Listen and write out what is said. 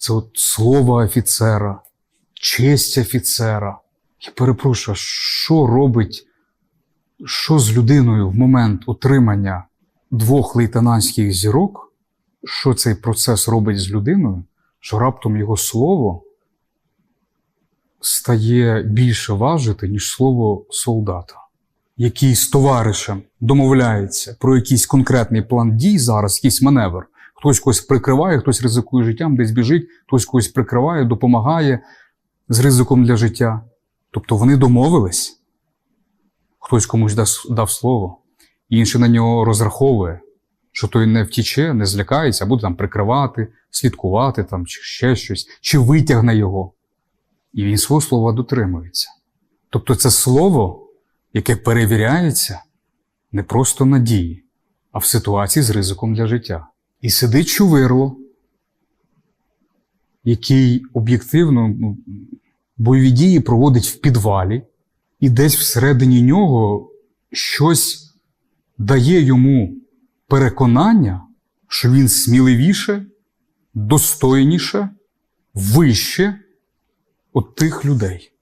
це от слово офіцера, честь офіцера. Я перепрошую, що робить, що з людиною в момент отримання двох лейтенантських зірок? Що цей процес робить з людиною, що раптом його слово стає більше важити, ніж слово солдата, який з товаришем домовляється про якийсь конкретний план дій зараз, якийсь маневр. Хтось когось прикриває, хтось ризикує життям, десь біжить, хтось когось прикриває, допомагає з ризиком для життя. Тобто вони домовились, хтось комусь дав слово, інший на нього розраховує, що той не втіче, не злякається, а буде там прикривати, слідкувати там, чи ще щось, чи витягне його. І він свого слова дотримується. Тобто це слово, яке перевіряється не просто на дії, а в ситуації з ризиком для життя. І сидить чувирло, який об'єктивно ну, бойові дії проводить в підвалі, і десь всередині нього щось дає йому переконання, що він сміливіше, достойніше, вище от тих людей.